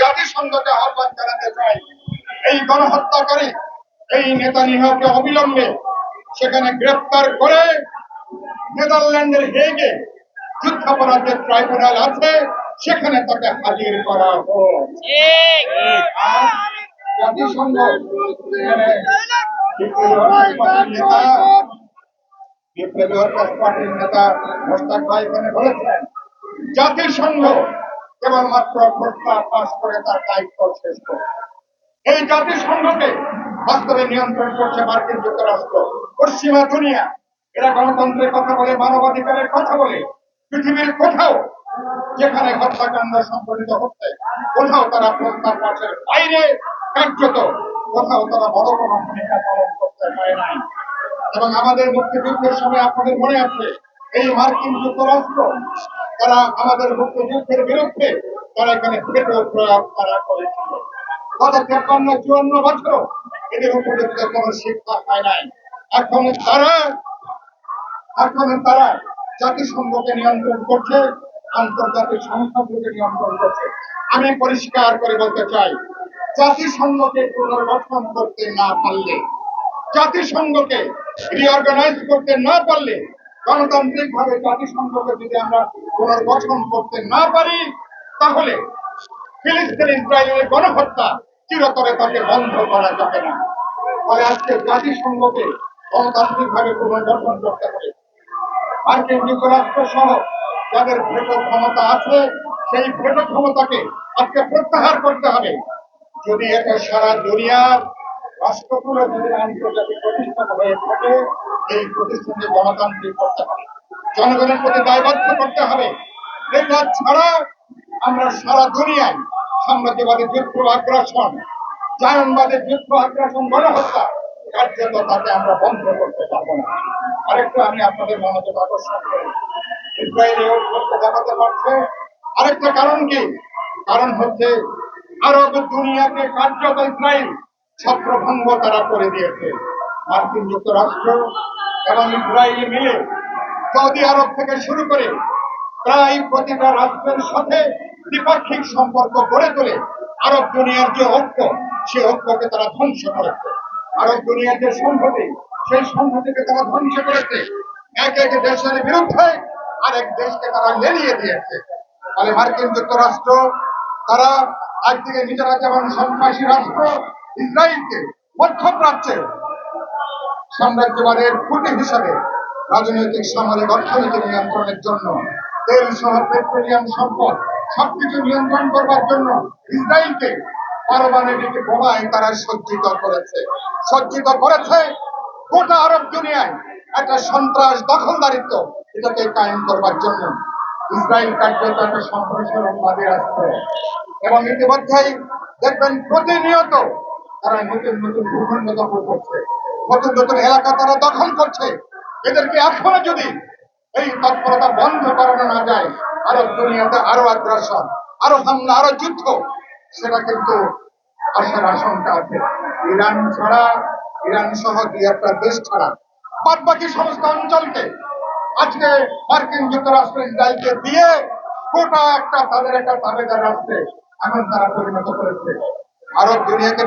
জাতিসংঘকে আহ্বান জানাতে চাই। এই গণহত্যাকারী, এই নেতা নিহকে অবিলম্বে সেখানে গ্রেপ্তার করে নেদারল্যান্ডের হেগে যুদ্ধাপরাধের ট্রাইব্যুনাল আছে, সেখানে তাকে হাজির করা হোক। জাতিসংঘ নেতা, বিপ্লবী পার্টির নেতা মোস্তাক বলেছেন, জাতিসংঘ কেবলমাত্র প্রস্তাব পাশ করে তার দায়িত্ব শেষ করে। এই জাতিসংঘকে বাস্তবে নিয়ন্ত্রণ করছে মার্কিন যুক্তরাষ্ট্র। পশ্চিমা দুনিয়া, এরা গণতন্ত্রের কথা বলে, মানবাধিকারের কথা বলে। পৃথিবীর কোথাও যেখানে হত্যাকাণ্ড সংঘটিত হচ্ছে, কোথাও তারা প্রস্তাব পাশের বাইরে কার্যত, কোথাও তারা বড় কোনো ভূমিকা পালন করতে পারে নাই। এবং আমাদের মুক্তিযুদ্ধের সময় আপনাদের মনে আছে, এই মার্কিন যুক্তরাষ্ট্র তারা আমাদের মুক্তিযুদ্ধের বিরুদ্ধে তারা এখানে ভেটো প্রয়োগ তারা করেছিল। গত তেপ্পান্ন, চুয়ান্ন বছর এদের উপযুক্ত কোন শিক্ষা হয় নাই। এখন তারা এখন তারা জাতিসংঘকে নিয়ন্ত্রণ করছে, আন্তর্জাতিক সংস্থাগুলোকে নিয়ন্ত্রণ করছে। আমি পরিষ্কার করে বলতে চাই, জাতিসংঘকে পুনর্গঠন করতে না পারলে, জাতিসংঘকে রিঅর্গানাইজ করতে না পারলে গণতান্ত্রিক ভাবে জাতিসংঘকে যদি আমরা পুনর্গঠন করতে না পারি, তাহলে ফিলিস্তিন ইসরায়েলের গণহত্যা চিরতরে তাকে বন্ধ করা যাবে না। ফলে আজকে জাতিসংঘকে গণতান্ত্রিক ভাবে পুনর্গঠন করতে হবে। মার্কিন যুক্তরাষ্ট্র সহ যাদের ভেটো ক্ষমতা আছে, সেই ভেটো ক্ষমতাকে আজকে প্রত্যাহার করতে হবে। যদি এটা সারা দুনিয়ার রাষ্ট্রগুলো যদি আন্তর্জাতিক প্রতিষ্ঠান হয়ে থাকে, এই প্রতিষ্ঠানকে গণতান্ত্রিক করতে হবে। জনগণের প্রতি দায়বদ্ধ করতে হবে। এটা ছাড়া আমরা সারা দুনিয়ায় সাম্রাজ্যবাদী যুদ্ধ আগ্রাসন জায়নবাদের যুদ্ধ আগ্রাসন, গণহত্যা কার্যত তাকে আমরা বন্ধ করতে পারব না। আরেকটু আমি আপনাদের মনোযোগ আকর্ষণ করি। ইসরায়েল দেখাতে পারছে। আরেকটা কারণ কি? কারণ হচ্ছে আরব দুনিয়াকে কার্যত ইসরায়েল ছত্রভঙ্গ তারা করে দিয়েছে। মার্কিন যুক্তরাষ্ট্র এবং ইসরায়েল মিলে সৌদি আরব থেকে শুরু করে প্রায় প্রতিটা রাষ্ট্রের সাথে দ্বিপাক্ষিক সম্পর্ক গড়ে তোলে আরব দুনিয়ার যে ঐক্য, সে ঐক্যকে তারা ধ্বংস করেছে। আরব দুনিয়ার যে সংহতি, সেই সংহতিকে তারা ধ্বংস করেছে। এক এক দেশের বিরুদ্ধে আরেক দেশকে তারা লেলিয়ে দিয়েছে। ফলে মার্কিন যুক্তরাষ্ট্র, তারা একদিকে নিজেরা যেমন সন্ত্রাসী রাষ্ট্র ইসরায়েলকে মধ্যপ্রাচ্যে সাম্রাজ্যবাদের খুঁটি হিসাবে রাজনৈতিক সামরিক অর্থনৈতিক নিয়ন্ত্রণের জন্য, তেল সহ পেট্রোলিয়াম সম্পদ, সবকিছু নিয়ন্ত্রণ করবার জন্য ইসরায়েলকে পারমাণবিক বোমায় তারা সজ্জিত করেছে। সজ্জিত করেছে গোটা আরব দুনিয়ায় একটা সন্ত্রাস দখলদারিত্ব এটাকে কায়েম করবার জন্য। ইসরায়েল কার্যত একটা সম্প্রসারণবাদী রাষ্ট্র এবং ইতিমধ্যেই দেখবেন প্রতিনিয়ত তারা নতুন নতুন ভূখণ্ড দখল করছে। নতুন নতুন এলাকা তারা দখল করছে। এদেরকে এখনও যদি এই তৎপরতা বন্ধ করানো না যায়, আরও দুনিয়াতে আরও আগ্রাসন, আরও হামলা, আরও যুদ্ধ, সেটা কিন্তু আসার আশঙ্কা আছে। ইরান ছাড়া, ইরান সহ দুই একটা দেশ ছাড়া। বাদ বাকি সমস্ত অঞ্চলকে আজকে মার্কিন যুক্তরাষ্ট্র ইসরায়েলকে দিয়ে গোটা একটা তাদের একটা তাবেদার রাষ্ট্রে এখন তারা পরিণত করেছে। আরব দুনিয়াকে